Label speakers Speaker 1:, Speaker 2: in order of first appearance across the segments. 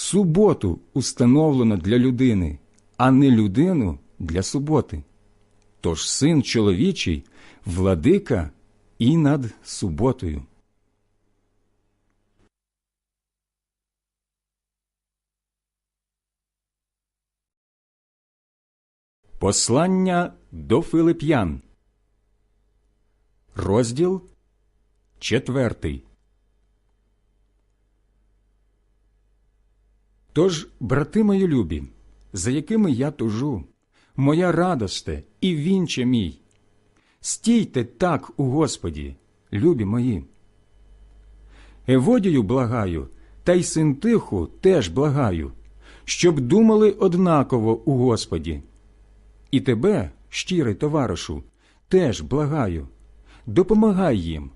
Speaker 1: Суботу установлено для людини, а не людину для суботи. Тож син чоловічий, владика і над суботою. Послання до Филип'ян. Розділ четвертий. Тож, брати мої любі, за якими я тужу, моя радосте і вінче мій, стійте так у Господі, любі мої. Еводію благаю, та й синтиху теж благаю, щоб думали однаково у Господі. І тебе, щирий товаришу, теж благаю, допомагай їм,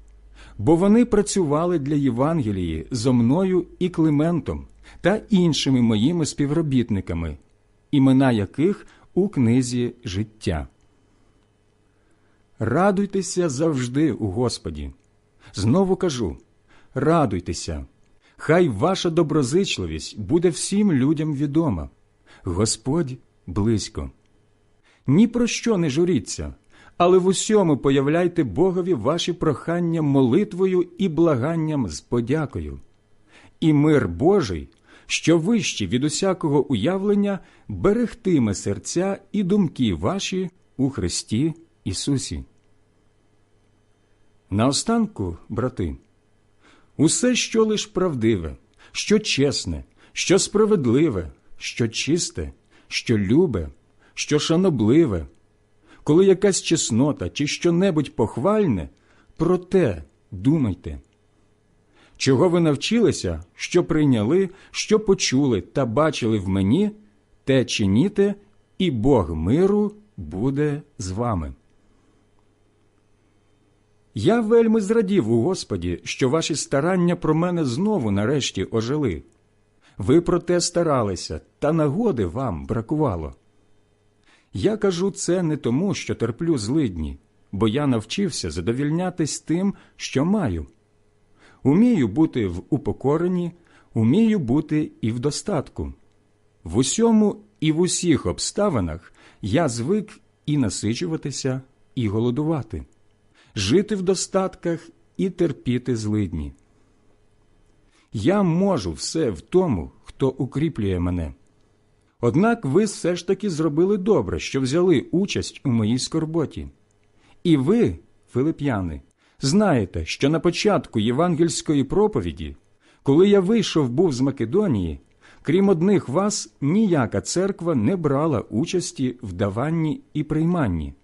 Speaker 1: бо вони працювали для Євангелії зо мною і Климентом та іншими моїми співробітниками, імена яких у книзі життя. Радуйтеся завжди у Господі. Знову кажу радуйтеся, хай ваша доброзичливість буде всім людям відома. Господь близько. Ні про що не журіться, але в усьому появляйте Богові ваші прохання молитвою і благанням з подякою. І мир Божий, що вищий від усякого уявлення, берегтиме серця і думки ваші у Христі Ісусі. Наостанку, брати, усе, що лиш правдиве, що чесне, що справедливе, що чисте, що любе, що шанобливе, коли якась чеснота чи що-небудь похвальне, про те думайте. Чого ви навчилися, що прийняли, що почули та бачили в мені, те чиніте, і Бог миру буде з вами. Я вельми зрадів у Господі, що ваші старання про мене знову нарешті ожили. Ви про те старалися, та нагоди вам бракувало. Я кажу це не тому, що терплю злидні, бо я навчився задовільнятись тим, що маю. Умію бути в упокоренні, умію бути і в достатку. В усьому і в усіх обставинах я звик і насичуватися, і голодувати, жити в достатках і терпіти злидні. Я можу все в тому, хто укріплює мене. Однак ви все ж таки зробили добре, що взяли участь у моїй скорботі. І ви, филип'яни, знаєте, що на початку євангельської проповіді, коли я вийшов був з Македонії, крім одних вас, ніяка церква не брала участі в даванні і прийманні.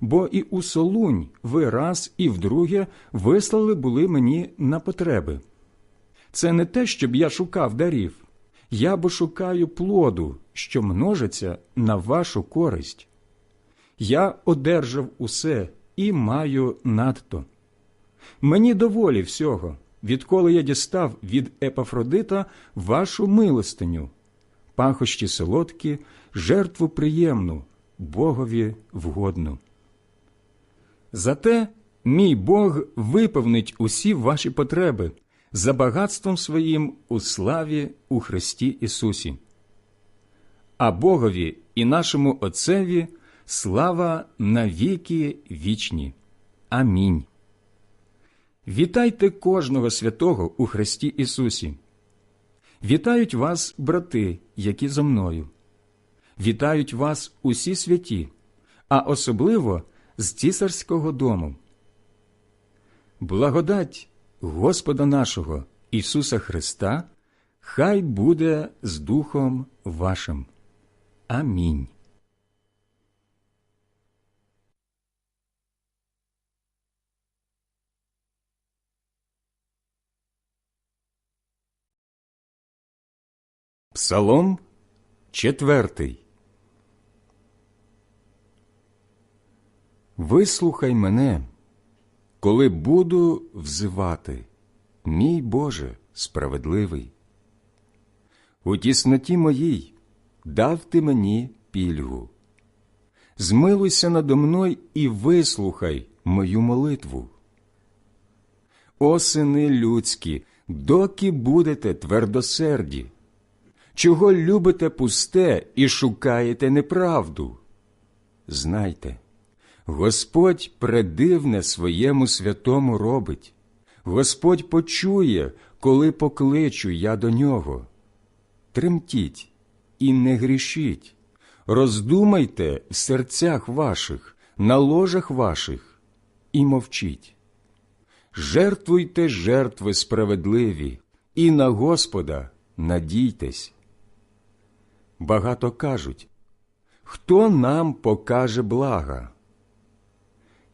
Speaker 1: Бо і у Солунь ви раз і вдруге вислали були мені на потреби. Це не те, щоб я шукав дарів, я бо шукаю плоду, що множиться на вашу користь. Я одержав усе і маю надто. Мені доволі всього, відколи я дістав від Епафродита вашу милостиню, пахощі солодкі, жертву приємну, Богові вгодну. Зате мій Бог виповнить усі ваші потреби за багатством своїм у славі у Христі Ісусі. А Богові і нашому Отцеві слава навіки вічні. Амінь. Вітайте кожного святого у Христі Ісусі. Вітають вас, брати, які зо мною. Вітають вас усі святі, а особливо з цісарського дому. Благодать Господа нашого Ісуса Христа, хай буде з Духом вашим. Амінь. Псалом четвертий. Вислухай мене, коли буду взивати, мій Боже справедливий. У тісноті моїй дав ти мені пільгу. Змилуйся надо мною і вислухай мою молитву. О сини людські, доки будете твердосерді, чого любите пусте і шукаєте неправду? Знайте, Господь предивне своєму святому робить, Господь почує, коли покличу я до нього. Тремтіть і не грішіть, роздумайте в серцях ваших, на ложах ваших і мовчіть. Жертвуйте жертви справедливі, і на Господа надійтесь. Багато кажуть, хто нам покаже блага?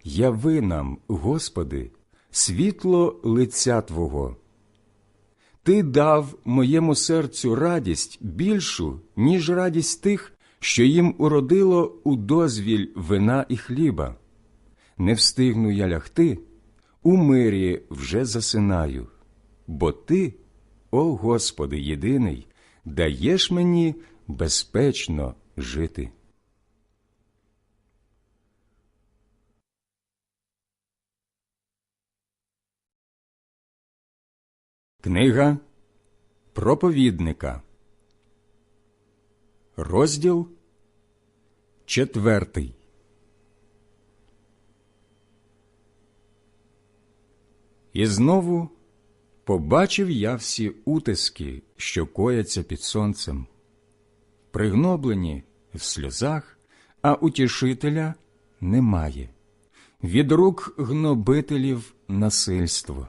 Speaker 1: Яви нам, Господи, світло лиця Твого. Ти дав моєму серцю радість більшу, ніж радість тих, що їм уродило у дозвіль вина і хліба. Не встигну я лягти, у мирі вже засинаю, бо Ти, о Господи, єдиний, даєш мені безпечно жити. Книга проповідника, розділ четвертий. І знову побачив я всі утиски, що кояться під сонцем, пригноблені в сльозах, а утішителя немає, від рук гнобителів насильство,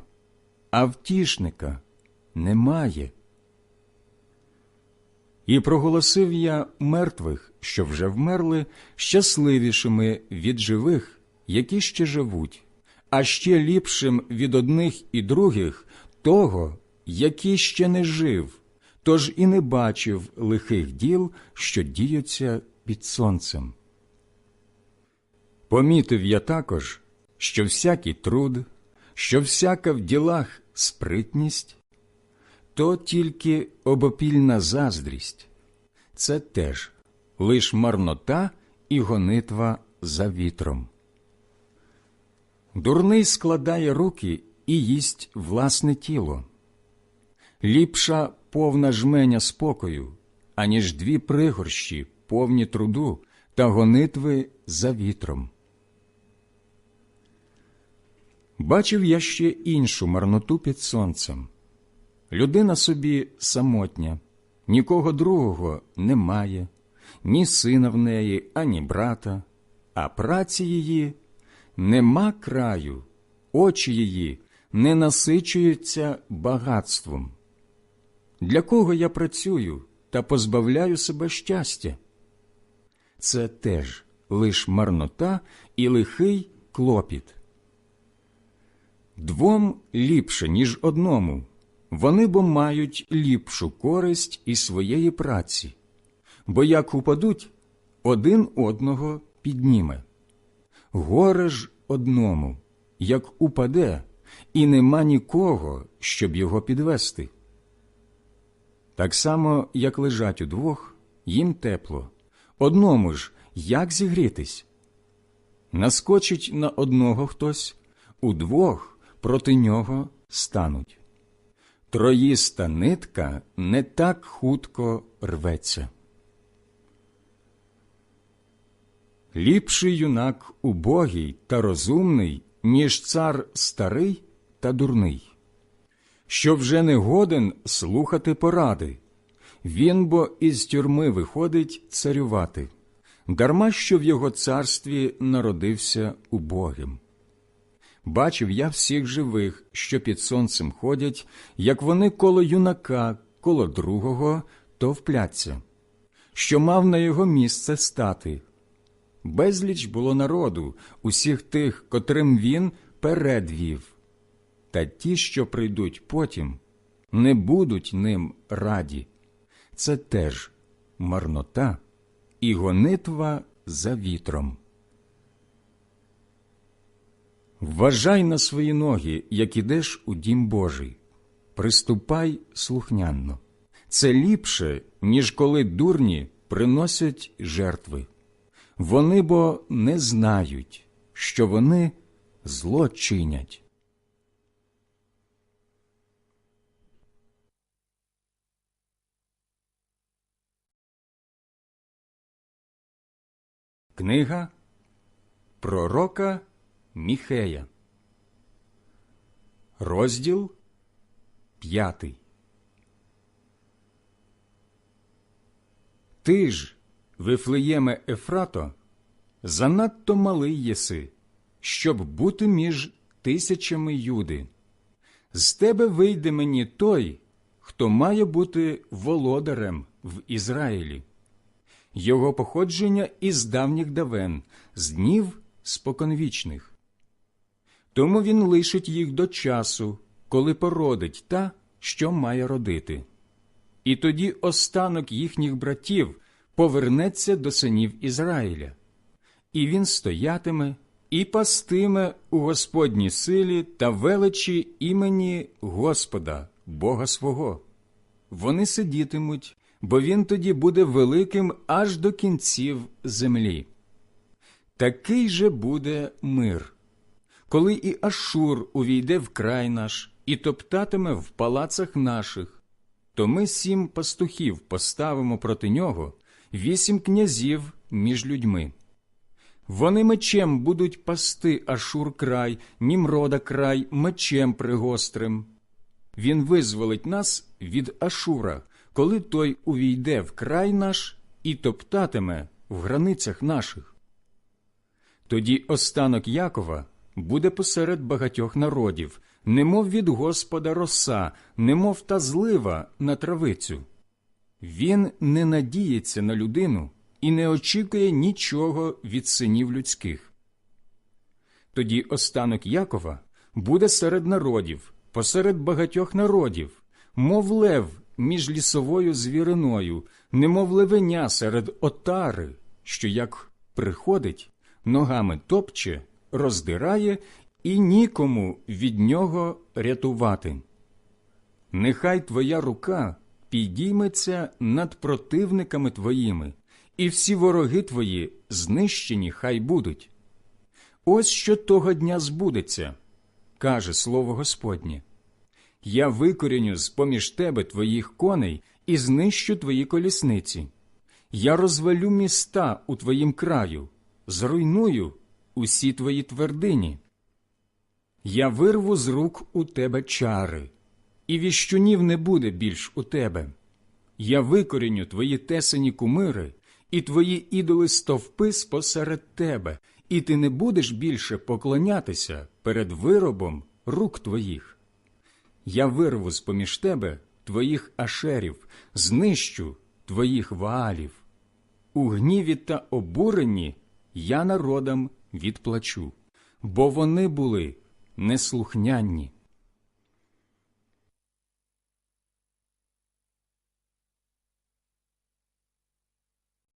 Speaker 1: а втішника немає. І проголосив я мертвих, що вже вмерли, щасливішими від живих, які ще живуть, а ще ліпшим від одних і других того, який ще не жив, тож і не бачив лихих діл, що діються під сонцем. Помітив я також, що всякий труд, що всяка в ділах спритність, то тільки обопільна заздрість, це теж лиш марнота і гонитва за вітром. Дурний складає руки і їсть власне тіло. Ліпша повна жменя спокою, аніж дві пригорщі, повні труду та гонитви за вітром. Бачив я ще іншу марноту під сонцем. Людина собі самотня, нікого другого немає, ні сина в неї, ані брата, а праці її нема краю, очі її не насичуються багатством. Для кого я працюю та позбавляю себе щастя? Це теж лиш марнота і лихий клопіт. Двом ліпше, ніж одному, вони бо мають ліпшу користь із своєї праці, бо як упадуть, один одного підніме. Горе ж одному, як упаде, і нема нікого, щоб його підвести. Так само, як лежать удвох, їм тепло, одному ж як зігрітись. Наскочить на одного хтось, удвох проти нього стануть. Троїста нитка не так хутко рветься. Ліпший юнак убогий та розумний, ніж цар старий та дурний, що вже не годен слухати поради, він бо із тюрми виходить царювати, дарма що в його царстві народився убогим. Бачив я всіх живих, що під сонцем ходять, як вони коло юнака, коло другого товпляться, що мав на його місце стати. Безліч було народу, усіх тих, котрим він передвів. Та ті, що прийдуть потім, не будуть ним раді. Це теж марнота і гонитва за вітром. Вважай на свої ноги, як ідеш у дім Божий, приступай слухнянно. Це ліпше, ніж коли дурні приносять жертви. Вони бо не знають, що вони зло чинять. Книга Пророка Міхея, розділ п'ятий. Ти ж, Вифлеєме Ефрато, занадто малий єси, щоб бути між тисячами юди. З тебе вийде мені той, хто має бути володарем в Ізраїлі. Його походження із давніх давен, з днів споконвічних. Тому він лишить їх до часу, коли породить та, що має родити. І тоді останок їхніх братів повернеться до синів Ізраїля, і він стоятиме і пастиме у Господній силі та величі імені Господа, Бога свого. Вони сидітимуть, бо він тоді буде великим аж до кінців землі. Такий же буде мир, коли і Ашур увійде в край наш і топтатиме в палацах наших, то ми сім пастухів поставимо проти нього, вісім князів між людьми. Вони мечем будуть пасти Ашур край, Німрода край мечем пригострим. Він визволить нас від Ашура, коли той увійде в край наш і топтатиме в границях наших. Тоді останок Якова буде посеред багатьох народів, немов від Господа роса, немов та злива на травицю. Він не надіється на людину і не очікує нічого від синів людських. Тоді останок Якова буде серед народів, посеред багатьох народів, мов лев між лісовою звіриною, немов левеня серед отари, що як приходить, ногами топче, роздирає і нікому від нього рятувати. Нехай твоя рука підійметься над противниками твоїми, і всі вороги твої знищені хай будуть. Ось що того дня збудеться, каже слово Господнє. Я викоріню з поміж тебе твоїх коней і знищу твої колісниці. Я розвалю міста у твоїм краю, зруйную усі твої твердині. Я вирву з рук у тебе чари, і віщунів не буде більш у тебе. Я викоріню твої тесені кумири і твої ідоли стовпи спосеред тебе, і ти не будеш більше поклонятися перед виробом рук твоїх. Я вирву з поміж тебе твоїх ашерів, знищу твоїх ваалів. У гніві та обуренні я народам відплачу, бо вони були неслухнянні.